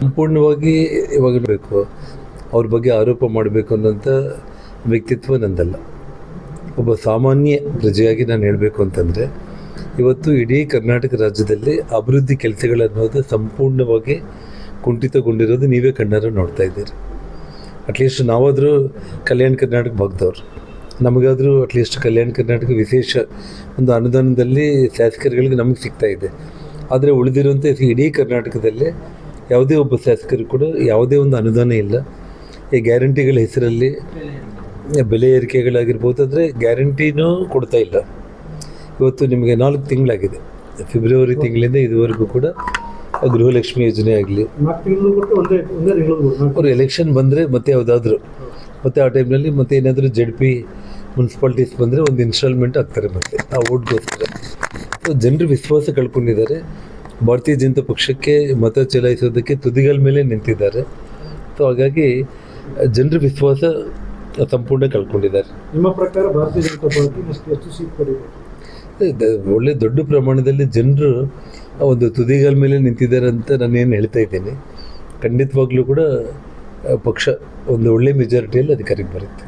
ಸಂಪೂರ್ಣವಾಗಿ ಇವಾಗ ಬೇಕು ಅವ್ರ ಬಗ್ಗೆ ಆರೋಪ ಮಾಡಬೇಕು ಅನ್ನೋಂಥ ವ್ಯಕ್ತಿತ್ವ ನಂದಲ್ಲ. ಒಬ್ಬ ಸಾಮಾನ್ಯ ಪ್ರಜೆಯಾಗಿ ನಾನು ಹೇಳಬೇಕು ಅಂತಂದರೆ, ಇವತ್ತು ಇಡೀ ಕರ್ನಾಟಕ ರಾಜ್ಯದಲ್ಲಿ ಅಭಿವೃದ್ಧಿ ಕೆಲಸಗಳನ್ನೋದು ಸಂಪೂರ್ಣವಾಗಿ ಕುಂಠಿತಗೊಂಡಿರೋದು ನೀವೇ ಕಣ್ಣಾರ ನೋಡ್ತಾ ಇದ್ದೀರಿ. ಅಟ್ಲೀಸ್ಟ್ ನಾವಾದರೂ ಕಲ್ಯಾಣ ಕರ್ನಾಟಕ ಭಾಗದವ್ರು. ನಮಗಾದರೂ ಅಟ್ಲೀಸ್ಟ್ ಕಲ್ಯಾಣ ಕರ್ನಾಟಕ ವಿಶೇಷ ಒಂದು ಅನುದಾನದಲ್ಲಿ ಶಾಸಕರುಗಳಿಗೆ ನಮಗೆ ಸಿಗ್ತಾ ಇದೆ. ಆದರೆ ಉಳಿದಿರುವಂಥ ಇಡೀ ಕರ್ನಾಟಕದಲ್ಲಿ ಯಾವುದೇ ಒಬ್ಬ ಶಾಸಕರು ಕೂಡ ಯಾವುದೇ ಒಂದು ಅನುದಾನ ಇಲ್ಲ. ಈ ಗ್ಯಾರಂಟಿಗಳ ಹೆಸರಲ್ಲಿ ಬೆಲೆ ಏರಿಕೆಗಳಾಗಿರ್ಬೋದು ಆದರೆ ಗ್ಯಾರಂಟಿನೂ ಕೊಡ್ತಾ ಇಲ್ಲ. ಇವತ್ತು ನಿಮಗೆ ನಾಲ್ಕು ತಿಂಗಳಾಗಿದೆ. ಫೆಬ್ರವರಿ ತಿಂಗಳಿಂದ ಇದುವರೆಗೂ ಕೂಡ ಗೃಹಲಕ್ಷ್ಮಿ ಯೋಜನೆ ಆಗಲಿ ಅವರು ಎಲೆಕ್ಷನ್ ಬಂದರೆ ಮತ್ತೆ ಯಾವುದಾದ್ರೂ ಮತ್ತು ಆ ಟೈಮ್ನಲ್ಲಿ ಮತ್ತೆ ಏನಾದರೂ ಜಡ್ ಪಿ ಮುನ್ಸಿಪಾಲ್ಟೀಸ್ ಬಂದರೆ ಒಂದು ಇನ್ಸ್ಟಾಲ್ಮೆಂಟ್ ಆಗ್ತಾರೆ ಮತ್ತೆ ಆ ಓಟ್ಗೋಸ್ಕರ ಜನರು ವಿಶ್ವಾಸ ಕಳ್ಕೊಂಡಿದ್ದಾರೆ. ಭಾರತೀಯ ಜನತಾ ಪಕ್ಷಕ್ಕೆ ಮತ ಚಲಾಯಿಸೋದಕ್ಕೆ ತುದಿಗಳ ಮೇಲೆ ನಿಂತಿದ್ದಾರೆ. ಸೊ ಹಾಗಾಗಿ ಜನರ ವಿಶ್ವಾಸ ಸಂಪೂರ್ಣ ಕಳ್ಕೊಂಡಿದ್ದಾರೆ. ನಿಮ್ಮ ಪ್ರಕಾರ ಭಾರತೀಯ ಜನತಾ ಪಾರ್ಟಿ ಎಷ್ಟು ಸೀಟ್ ಪಡೆಯಬೇಕು ಒಳ್ಳೆ ದೊಡ್ಡ ಪ್ರಮಾಣದಲ್ಲಿ ಜನರು ಒಂದು ತುದಿಗಳ ಮೇಲೆ ನಿಂತಿದ್ದಾರೆ ಅಂತ ನಾನು ಏನು ಹೇಳ್ತಾ ಇದ್ದೀನಿ. ಖಂಡಿತವಾಗ್ಲೂ ಕೂಡ ಪಕ್ಷ ಒಂದು ಒಳ್ಳೆ ಮೆಜಾರಿಟಿಯಲ್ಲಿ ಅಧಿಕಾರಕ್ಕೆ ಬರುತ್ತೆ.